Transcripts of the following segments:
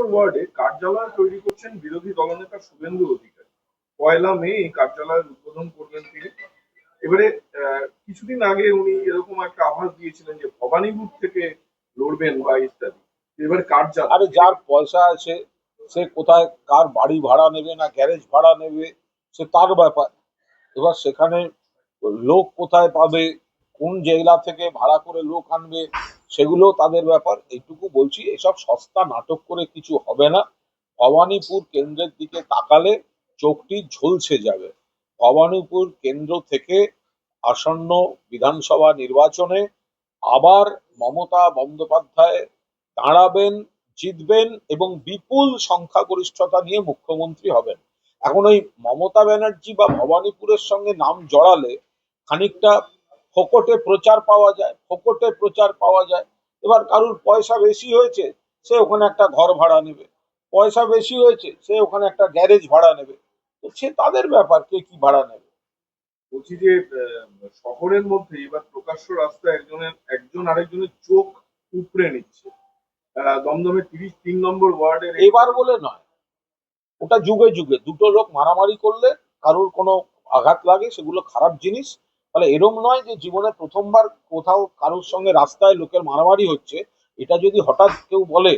নম্বর ওয়ার্ডে কার্যালয় তৈরি করছেন বিরোধী দলনেতা শুভেন্দু অধিকারী। পয়লা মে এই কার্যালয়ের উদ্বোধন করবেন তিনি। এবারে কিছুদিন আগে উনি এরকম একটা আভাস দিয়েছিলেন যে ভবানীপুর থেকে লড়বেন বা ইত্যাদি। এবার কার্যালয় আরে যার পয়সা আছে, সে কোথায়, কার বাড়ি ভাড়া নেবে না গ্যারেজ ভাড়া নেবে, সে তার ব্যাপার। এবার সেখানে লোক কোথায় পাবে কোন জেলা থেকে ভাড়া করে লোক আনবে সেগুলো তাদের ব্যাপার। এইটুকু বলছি, এসব সস্তা নাটক করে কিছু হবে না। ভবানীপুর কেন্দ্রের দিকে তাকালে চোখটি ঝলসে যাবে। ভবানীপুর কেন্দ্র থেকে আসন্ন বিধানসভা নির্বাচনে আবার মমতা বন্দ্যোপাধ্যায় দাঁড়াবেন, জিতবেন এবং বিপুল সংখ্যাগরিষ্ঠতা নিয়ে মুখ্যমন্ত্রী হবেন। এখন ওই মমতা ব্যানার্জি বা ভবানীপুরের সঙ্গে নাম জড়ালে খানিকটা ফোকটে প্রচার পাওয়া যায় ফোকটে প্রচার পাওয়া যায়। এবার কারুর পয়সা বেশি হয়েছে সে ওখানে একটা ঘর ভাড়া নেবে। পয়সা বেশি হয়েছে সে ওখানে একটা গ্যারেজ ভাড়া নেবে। তো সে তাদের ব্যাপার কে কি ভাড়া নেবে? বলছি যে শহরের মধ্যে এবার প্রকাশ্য রাস্তায় একজনের একজন আরেকজনের চোখ উপড়ে নিচ্ছে। দমদমে তিরিশ তিন নম্বর ওয়ার্ডের এবার বলে নয়। ওটা যুগে যুগে। দুটো লোক মারামারি করলে কারোর কোনো আঘাত লাগে সেগুলো খারাপ জিনিস। তাহলে এরম নয় যে জীবনে প্রথমবার কোথাও কারোর সঙ্গে রাস্তায় লোকের মারামারি হচ্ছে। এটা যদি হঠাৎ কেউ বলে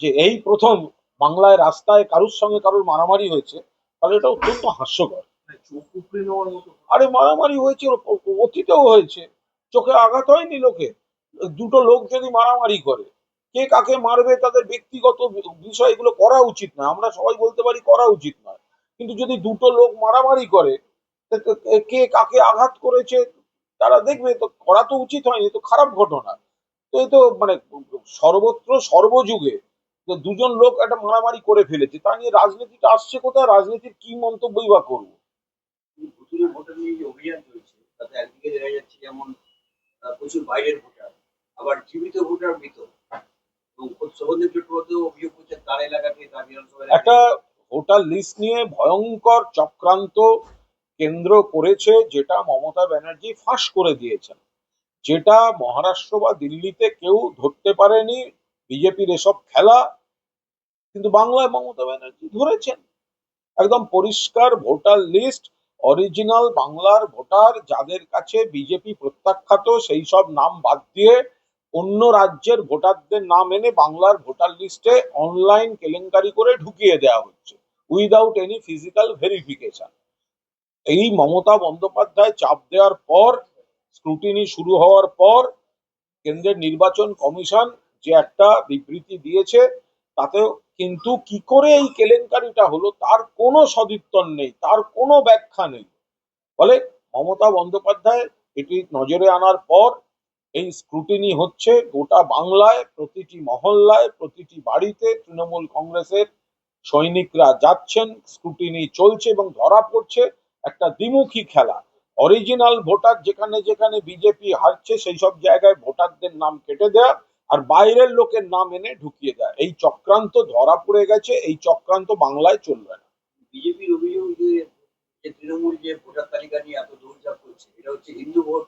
যে এই প্রথম বাংলায় রাস্তায় কারোর সঙ্গে কারোর মারামারি হয়েছে, তাহলে এটা অত্যন্ত হাস্যকর। আরে মারামারি হয়েছে অতীতেও হয়েছে। চোখে আঘাত হয়নি লোকে। দুটো লোক যদি মারামারি করে, কে কাকে মারবে তাদের ব্যক্তিগত বিষয় এগুলো করা উচিত না আমরা সবাই বলতে পারি করা উচিত নয়। কিন্তু যদি দুটো লোক মারামারি করে কে- কাকে আঘাত করেছে তারা দেখবে তো করা তো উচিত হয়নি তো খারাপ ঘটনা। তো এই তো মানে সর্বত্র সর্বযুগে তো দুজন লোক একটা মারামারি করে ফেলেছে তা নিয়ে রাজনীতিটা আসছে কোথায় রাজনীতির কি মন্তব্যই বা করব? ভোটার নিয়ে যে অভিযান চলছে তাতে একদিকে দেখা যাচ্ছে যেমন প্রচুর বাইরের ভোটার আবার জীবিত ভোটার মৃত। একটা ভোটার লিস্ট নিয়ে ভয়ঙ্কর চক্রান্ত কেন্দ্র করেছে যেটা মমতা ব্যানার্জি ফাঁস করে দিয়েছেন। যেটা মহারাষ্ট্র বা দিল্লিতে কেউ ধরতে পারেনি, বিজেপির এসব খেলা, কিন্তু বাংলায় মমতা ব্যানার্জি ধরেছেন। একদম পরিষ্কার ভোটার লিস্ট, অরিজিনাল বাংলার ভোটার যাদের কাছে বিজেপি প্রত্যাখ্যাত, সেই সব নাম বাদ দিয়ে অন্য রাজ্যের ভোটারদের নাম এনে বাংলার ভোটার লিস্টে অনলাইন কেলেঙ্কারি করে ঢুকিয়ে দেওয়া হচ্ছে উইদাউট এনি ফিজিক্যাল ভেরিফিকেশন এই মমতা বন্দ্যোপাধ্যায় চাপ দেওয়ার পর স্ক্রুটিনি শুরু হওয়ার পর, কেন্দ্রের নির্বাচন কমিশন যে একটা বিবৃতি দিয়েছে, তাতেও কিন্তু কি করে এই কেলেঙ্কারিটা হলো তার কোনো সদুত্তর নেই, তার কোনো ব্যাখ্যা নেই। ফলে মমতা বন্দ্যোপাধ্যায় এটি নজরে আনার পর, এই স্ক্রুটিনি হচ্ছে গোটা বাংলায়, প্রতিটি মহল্লায়, প্রতিটি বাড়িতে তৃণমূল কংগ্রেসের সৈনিকরা যাচ্ছেন স্ক্রুটিনি চলছে এবং ধরা পড়ছে। একটা দ্বিমুখী খেলা। অরিজিনাল ভোটার যেখানে যেখানে বিজেপি হারছে সেই সব জায়গায় ভোটারদের নাম কেটে দেয়া আর বাইরের লোকের নাম এনে ঢুকিয়ে দেয়। এই চক্রান্ত ধরা পড়ে গেছে এই চক্রান্ত বাংলায় চলবে না। বিজেপির অভিযোগ যে তৃণমূল যে ভোটার তালিকা নিয়ে এত দৌড়ঝাঁপ করছে এটা হচ্ছে হিন্দু ভোট।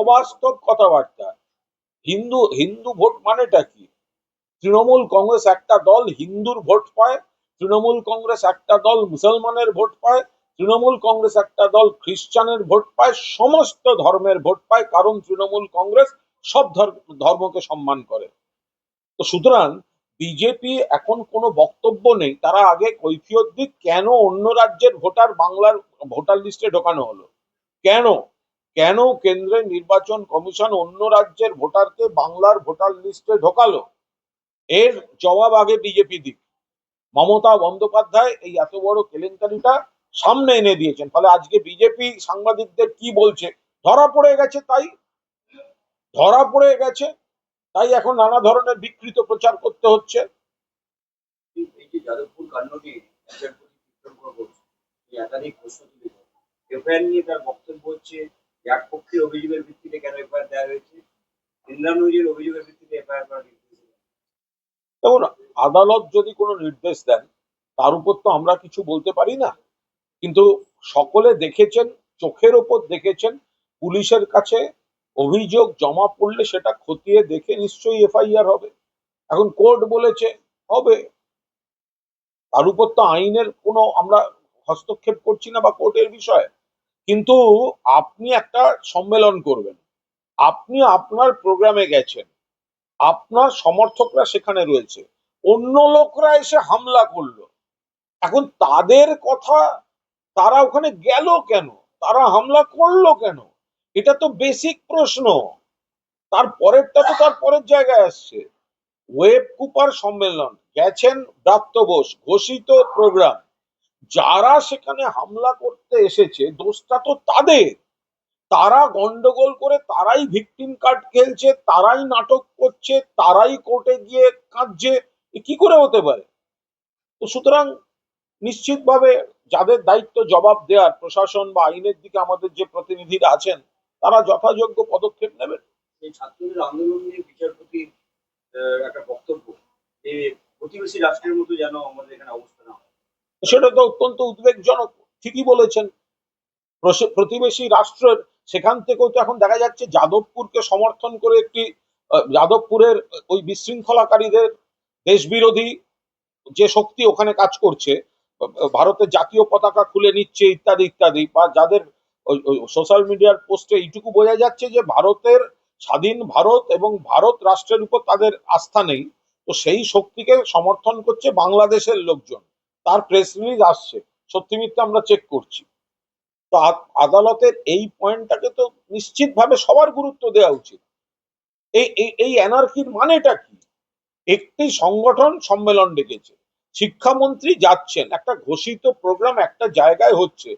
অবাস্তব কথাবার্তা। হিন্দু হিন্দু ভোট মানেটা কি? তৃণমূল কংগ্রেস একটা দল হিন্দুর ভোট পায় তৃণমূল কংগ্রেস একটা দল মুসলমানের ভোট পায়, তৃণমূল কংগ্রেস একটা দল খ্রিস্টানের ভোট পায়, সমস্ত ধর্মের ভোট পায়, কারণ তৃণমূল কংগ্রেস সব ধর- ধর্মকে সম্মান করে। তো সুতরাং বিজেপি এখন কোনো বক্তব্য নেই, তারা আগে কৈফিয়ত দিক, কেন অন্য রাজ্যের ভোটার বাংলার ভোটার লিস্টে ঢোকানো হলো? কেন? কেন কেন্দ্রের নির্বাচন কমিশন অন্য রাজ্যের ভোটারকে বাংলার ভোটার লিস্টে ঢোকালো? এর জবাব আগে বিজেপি দিক। মমতা বন্দ্যোপাধ্যায় এই এত বড় কেলেঙ্কারিটা সামনে এনে দিয়েছেন। ফলে আজকে বিজেপি সাংবাদিকদের কি বলছে? ধরা পড়ে গেছে তাই? ধরা পড়ে গেছে, তাই এখন নানা ধরনের বিকৃত প্রচার করতে হচ্ছে। এফআইআর নিয়ে তার বক্তব্য হচ্ছে, এক অভিযোগের ভিত্তিতে কেন এফআইআর দেওয়া হয়েছে? ইন্দ্রানুজের অভিযোগের ভিত্তিতে এফআইআর করা। দেখুন, আদালত যদি কোনো নির্দেশ দেন, তার উপর তো আমরা কিছু বলতে পারি না। কিন্তু সকলে দেখেছেন, চোখের ওপর দেখেছেন, পুলিশের কাছে অভিযোগ জমা পড়লে সেটা খতিয়ে দেখে নিশ্চয়ই এফআইআর হবে। এখন কোর্ট বলেছে, হবে। তার উপর তো আইনের কোনো আমরা হস্তক্ষেপ করছি না বা কোর্টের বিষয়ে। কিন্তু আপনি একটা সম্মেলন করবেন। আপনি আপনার প্রোগ্রামে গেছেন। আপনার সমর্থকরা সেখানে রয়েছে। অন্য লোকরা এসে হামলা করল। এখন তাদের কথা তারা ওখানে গেল কেন? তারা হামলা করল কেন? এটা তো বেসিক প্রশ্ন। তার পরেরটা তো তার পরের জায়গায় আসছে। ওয়েব কুপার সম্মেলন, গেছেন ব্রাত্য বোস, ঘোষিত প্রোগ্রাম যারা সেখানে হামলা করতে এসেছে, দোষটা তো তাদের। তারা গন্ডগোল করে তারাই ভিকটিম কার্ড খেলছে তারাই নাটক করছে তারাই কোর্টে গিয়ে কাঁদছে। কি করে হতে পারে? তো সুতরাং নিশ্চিতভাবে যাদের দায়িত্ব জবাব দেওয়ার প্রশাসন বা আইনের দিকে আমাদের যে প্রতিনিধিরা আছেন তারা যথাযোগ্য পদক্ষেপ নেবেন। এই ছাত্রদের আন্দোলন নিয়ে বিচারপতির আহ, একটা বক্তব্য যে প্রতিবেশী রাষ্ট্রের মতো যেন আমাদের এখানে অবস্থা না হয়। সেটা তো অত্যন্ত উদ্বেগজনক। ঠিকই বলেছেন। প্রতিবেশী রাষ্ট্রের সেখান থেকেও তো এখন দেখা যাচ্ছে যাদবপুরকে সমর্থন করে একটি যাদবপুরের ওই বিশৃঙ্খলাকারীদের দেশবিরোধী যে শক্তি ওখানে কাজ করছে ভারতের জাতীয় পতাকা খুলে নিচ্ছে ইত্যাদি ইত্যাদি, বা যাদের সোশ্যাল মিডিয়ার পোস্টে এইটুকু বোঝা যাচ্ছে যে ভারতের স্বাধীন ভারত এবং ভারত রাষ্ট্রের উপর তাদের আস্থা নেই, তো সেই শক্তিকে সমর্থন করছে বাংলাদেশের লোকজন। তার প্রেস রিলিজ আসছে। সত্যি মিথ্যা আমরা চেক করছি। তো আদালতের এই পয়েন্টটাকে তো নিশ্চিতভাবে সবার গুরুত্ব দেওয়া উচিত। এই, এই- অ্যানার্কির মানেটা কি? একটি সংগঠন সম্মেলন ডেকেছে, শিক্ষামন্ত্রী যাচ্ছেন, একটা ঘোষিত প্রোগ্রাম একটা জায়গায় হচ্ছে,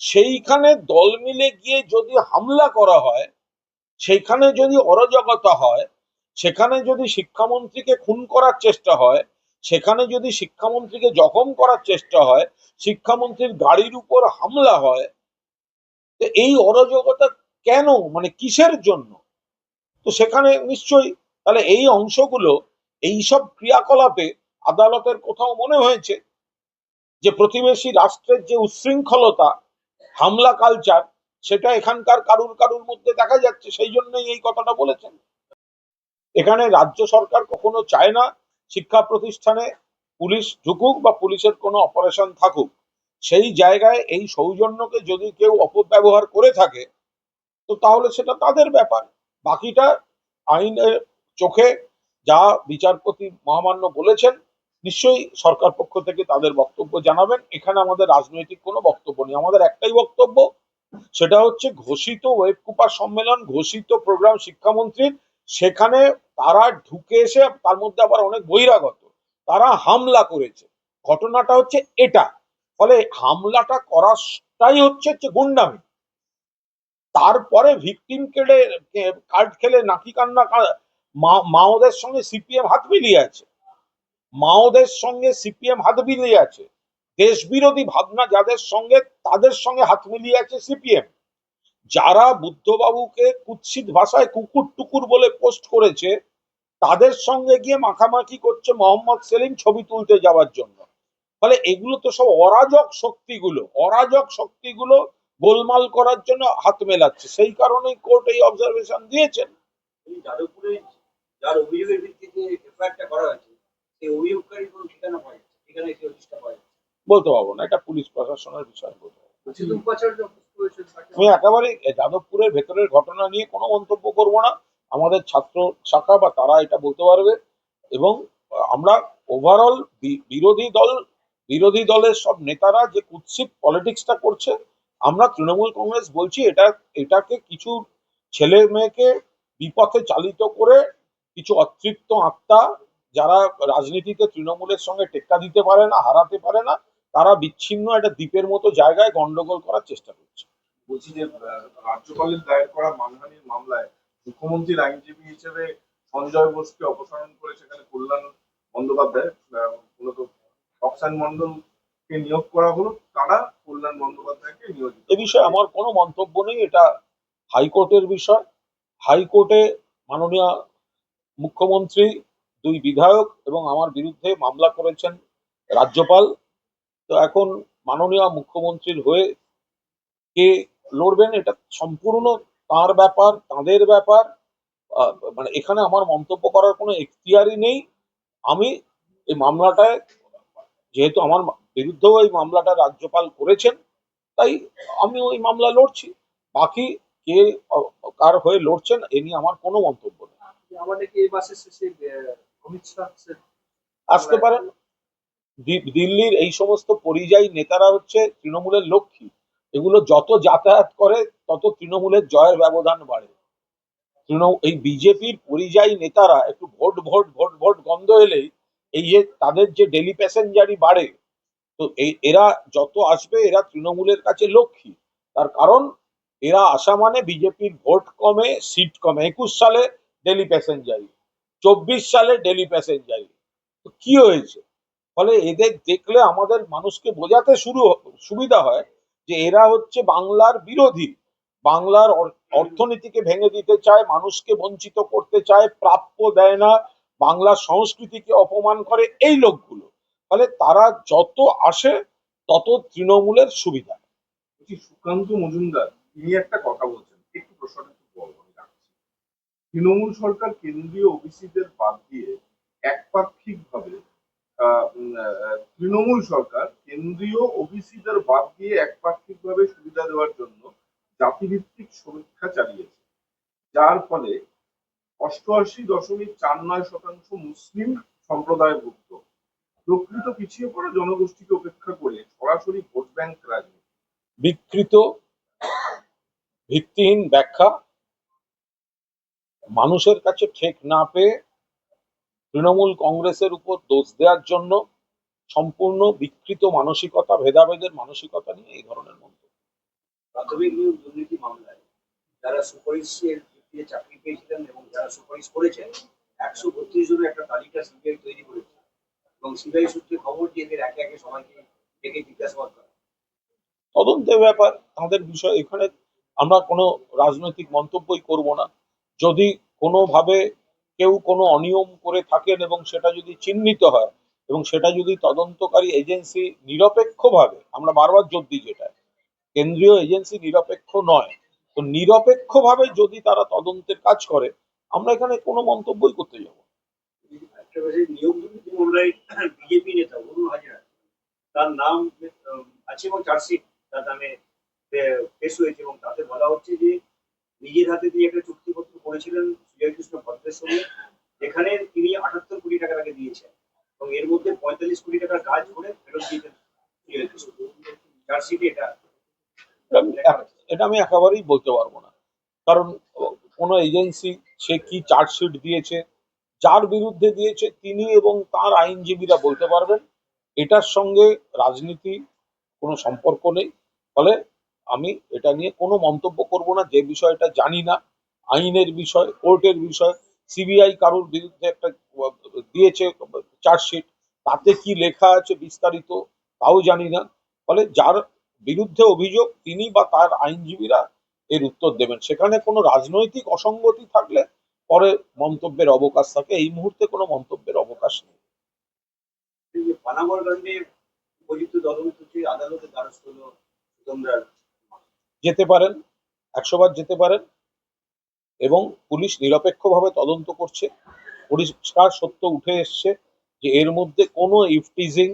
সেইখানে দল মিলে গিয়ে যদি হামলা করা হয়, সেইখানে যদি অরাজকতা হয়, সেখানে যদি শিক্ষামন্ত্রীকে খুন করার চেষ্টা হয় সেখানে যদি শিক্ষামন্ত্রীকে জখম করার চেষ্টা হয়, শিক্ষামন্ত্রীর গাড়ির উপর হামলা হয়, তো এই অরাজকতা কেন? মানে কিসের জন্য? তো সেখানে নিশ্চয়ই তাহলে এই অংশগুলো এই সব ক্রিয়াকলাপে আদালতের কোথাও মনে হয়েছে যে প্রতিবেশী রাষ্ট্রের যে উচ্ছৃঙ্খলতা, হামলা কালচার সেটা এখানকার কারুর কারুর মধ্যে দেখা যাচ্ছে, সেই জন্যই এই কথাটা বলেছেন। এখানে রাজ্য সরকার কখনো চায় না শিক্ষা প্রতিষ্ঠানে পুলিশ ঢুকুক বা পুলিশের কোনো অপারেশন থাকুক, সেই জায়গায় এই সৌজন্যকে যদি কেউ অপব্যবহার করে থাকে, তো তাহলে সেটা তাদের ব্যাপার। বাকিটা আইনের চোখে যা বিচারপতি মহামান্য বলেছেন, নিশ্চয়ই সরকার পক্ষ থেকে তাদের বক্তব্য জানাবেন। এখানে আমাদের রাজনৈতিক কোনো বক্তব্য নেই। আমাদের একটাই বক্তব্য, সেটা হচ্ছে ঘোষিত ওয়েব কুপার সম্মেলন, ঘোষিত প্রোগ্রাম শিক্ষামন্ত্রীর, সেখানে তারা ঢুকে এসে তার মধ্যে আবার অনেক বহিরাগত, তারা হামলা করেছে। ঘটনাটা হচ্ছে এটা। ফলে হামলাটা করাটাই হচ্ছে হচ্ছে গুন্ডামি। তারপরে ভিকটিম কেড়ে কার্ড খেলে নাকি কান্না মাওদের সঙ্গে সিপিএম হাত মিলিয়ে আছে। মাওদের সঙ্গে সিপিএম হাত মিলিয়ে আছে। দেশ বিরোধী ভাবনা যাদের সঙ্গে, তাদের সঙ্গে হাত মিলিয়ে আছে সিপিএম। যারা বুদ্ধবাবুকে কুৎসিত ভাষায় কুকুর টুকুর বলে পোস্ট করেছে তাদের সঙ্গে গিয়ে মাখামাখি করছে মোহাম্মদ সেলিম ছবি তুলতে যাওয়ার জন্য। ফলে এগুলো তো সব অরাজক শক্তিগুলো অরাজক শক্তিগুলো গোলমাল করার জন্য হাত মেলাচ্ছে। সেই কারণেই কোর্ট এই অবজারভেশন দিয়েছেন। এই যাদবপুরে যার অভিযোগের ভিত্তিতে এফআইআরটা করা হয়েছে সেই অভিযোগকারী কোনো ঠিকানা পাওয়া যাচ্ছে ঠিকানা সেই অফিসটা পাওয়া যাচ্ছে বলতে পারব না এটা পুলিশ প্রশাসনের বিষয় বলতে আমি একেবারে যাদবপুরের ভেতরের ঘটনা নিয়ে কোনো মন্তব্য করব না। আমাদের ছাত্র শাখা বা তারা এটা বলতে পারবে এবং আমরা ওভারঅল বিরোধী দল, বিরোধী দলের সব নেতারা যে কুৎসিত পলিটিক্সটা করছে, আমরা তৃণমূল কংগ্রেস বলছি এটা, এটাকে কিছু ছেলে মেয়েকে বিপথে চালিত করে কিছু অতৃপ্ত আত্মা যারা রাজনীতিতে তৃণমূলের সঙ্গে টেক্কা দিতে পারে না, হারাতে পারে না তারা বিচ্ছিন্ন একটা দ্বীপের মতো জায়গায় গন্ডগোল করার চেষ্টা করছে। বলছি যে রাজ্যপালের দায়ের করা মানহানির মামলায় মুখ্যমন্ত্রীর আইনজীবী হিসেবে সঞ্জয় বোসকে অপসারণ করে সেখানে কল্যাণ বন্দ্যোপাধ্যায় মূলত রক্সান মন্ডলকে নিয়োগ করা হলো। তারা কল্যাণ বন্দ্যোপাধ্যায়কে নিয়োজিত এ বিষয়ে আমার কোনো মন্তব্য নেই এটা হাইকোর্টের বিষয়। হাইকোর্টে মাননীয় মুখ্যমন্ত্রী দুই বিধায়ক এবং আমার বিরুদ্ধে মামলা করেছেন রাজ্যপাল। তো এখন মাননীয় মুখ্যমন্ত্রীর হয়ে কে লড়বেন এটা সম্পূর্ণ তার ব্যাপার তাদের ব্যাপার। মানে এখানে আমার মন্তব্য করার কোনো এখতিয়ারই নেই। আমি এই মামলাটায় যেহেতু আমার বিরুদ্ধেও এই মামলাটা রাজ্যপাল করেছেন তাই আমি ওই মামলা লড়ছি। বাকি কে কার হয়ে লড়ছেন এ নিয়ে আমার কোনো মন্তব্য নেই। আসতে পারেন। দিল্লির এই সমস্ত পরিযায়ী নেতারা হচ্ছে তৃণমূলের লক্ষ্মী। এগুলো যত যাতায়াত করে, তত তৃণমূলের জয়ের ব্যবধান বাড়ে। তৃণমূল এই বিজেপির পরিযায়ী নেতারা একটু ভোট ভোট ভোট ভোট গন্ধ এলেই এই যে তাদের যে ডেলি প্যাসেঞ্জারই বাড়ে, তো এই এরা যত আসবে, এরা তৃণমূলের কাছে লক্ষ্মী। তার কারণ, এরা আসা মানে বিজেপির ভোট কমে, সিট কমে। একুশ সালে ডেলি প্যাসেঞ্জারি চব্বিশ সালে ডেলি প্যাসেঞ্জারি তো কি হয়েছে? ফলে এদের দেখলে আমাদের মানুষকে বোঝাতে শুরু, সুবিধা হয় যে এরা হচ্ছে বাংলার বিরোধী। বাংলার অর্থনীতিকে ভেঙে দিতে চায়, মানুষকে বঞ্চিত করতে চায়, প্রাপ্য দেয় না, বাংলার সংস্কৃতিকে অপমান করে এই লোকগুলো। ফলে তারা যত আসে, তত তৃণমূলের সুবিধা। সুকান্ত মজুমদার, তিনি একটা কথা বলছেন, একটু তৃণমূল সরকার কেন্দ্রীয় ওবিসিদের বাদ দিয়ে একপাক্ষিক ভাবে তৃণমূল সরকার কেন্দ্রীয় ওবিসিদের বাদ দিয়ে একপাক্ষিক ভাবে সুবিধা দেওয়ার জন্য জাতিভিত্তিক সমীক্ষা চালিয়েছে। যার ফলে অষ্টআশি দশমিক চার নয় শতাংশ মুসলিম সম্প্রদায়ভুক্ত। প্রকৃত পিছিয়ে পড়া জনগোষ্ঠীকে উপেক্ষা করে সরাসরি ভোট ব্যাংক রাজনীতি। বিকৃত, ভিত্তিহীন ব্যাখ্যা মানুষের কাছে ঠেক না পেয়ে তৃণমূল কংগ্রেসের উপর দোষ দেওয়ার জন্য সম্পূর্ণ বিকৃত মানসিকতা ভেদাভেদের মানসিকতা নিয়ে এই ধরনের মন্তব্য। প্রাথমিক নিয়োগ দুর্নীতি মামলায় যারা সুপারিশের ভিত্তিতে চাকরি পেয়েছিলেন এবং যারা সুপারিশ করেছেন একশো বত্রিশ জনের একটা তালিকা সিবিআই তৈরি করেছে। এবং সিবিআই সূত্রে খবর দিয়ে এদের একে একে সবাইকে ডেকে জিজ্ঞাসাবাদ করা। তদন্তের ব্যাপার তাদের বিষয়। এখানে আমরা কোনো রাজনৈতিক মন্তব্যই করব না। যদি কোনোভাবে কেউ কোনো অনিয়ম করে থাকেন এবং সেটা যদি চিহ্নিত হয় এবং সেটা যদি তদন্তকারী এজেন্সি নিরপেক্ষভাবে, আমরা বারবার জোর দিই যেটা কেন্দ্রীয় এজেন্সি নিরপেক্ষ নয়, তো নিরপেক্ষভাবে যদি তারা তদন্তের কাজ করে, আমরা এখানে কোনো মন্তব্যই করতে যাব দুর্নীতি বিজেপি নেতা তার নাম আছে এবং চার্জশিট তার নামে হয়েছে এবং তাতে বলা হচ্ছে যে নিজের হাতে দিয়ে একটা চুক্তিপত্র করেছিলেন সুজয় কৃষ্ণ ভদ্রের সঙ্গে। যেখানে তিনি আটাত্তর কোটি টাকা তাকে দিয়েছেন এবং এর মধ্যে পঁয়তাল্লিশ কোটি টাকার কাজ করে ফেরত দিয়েছেন চার্জশিটে এটা। এটা আমি একেবারেই বলতে পারব না। কারণ কোনো এজেন্সি সে কি চার্জশিট দিয়েছে, যার বিরুদ্ধে দিয়েছে, তিনি এবং তার আইনজীবীরা বলতে পারবেন, এটার সঙ্গে রাজনীতি কোনো সম্পর্ক নেই। ফলে আমি এটা নিয়ে কোনো মন্তব্য করব না, যে বিষয়টা জানি না, আইনের বিষয়, কোর্টের বিষয়, সিবিআই কারোর বিরুদ্ধে একটা দিয়েছে চার্জশিট, তাতে কি লেখা আছে বিস্তারিত তাও জানি না। ফলে যার বিরুদ্ধে অভিযোগ, তিনি বা তার আইনজীবীরা এর উত্তর দেবেন। সেখানে কোনো রাজনৈতিক অসঙ্গতি থাকলে পরে মন্তব্যের অবকাশ থাকে। এই মুহূর্তে কোনো মন্তব্যের অবকাশ নেই। উপযুক্ত আদালতে দ্বারস্থ যেতে পারেন, একশোবার যেতে পারেন এবং পুলিশ নিরপেক্ষভাবে তদন্ত করছে। পরিষ্কার সত্য উঠে এসছে যে এর মধ্যে কোনো ইফটিজিং,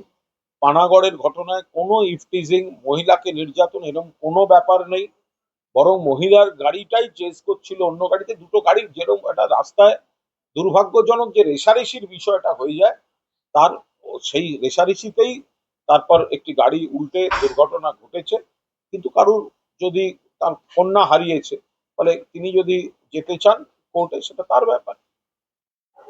পানাগড়ের ঘটনায় কোনো ইফটিজিং, মহিলাকে নির্যাতন এরকম কোনো ব্যাপার নেই। বরং মহিলার গাড়িটাই চেস করছিল, অন্য গাড়িতে দুটো গাড়ির যেরকম একটা রাস্তায় দুর্ভাগ্যজনক যে রেশারেশির বিষয়টা হয়ে যায়, তার সেই রেশারেশিতেই তারপর একটি গাড়ি উল্টে দুর্ঘটনা ঘটেছে। কিন্তু কারুর যদি তার কন্যা হারিয়েছে ফলে তিনি যদি যেতে চান কোর্টে সেটা তার ব্যাপার।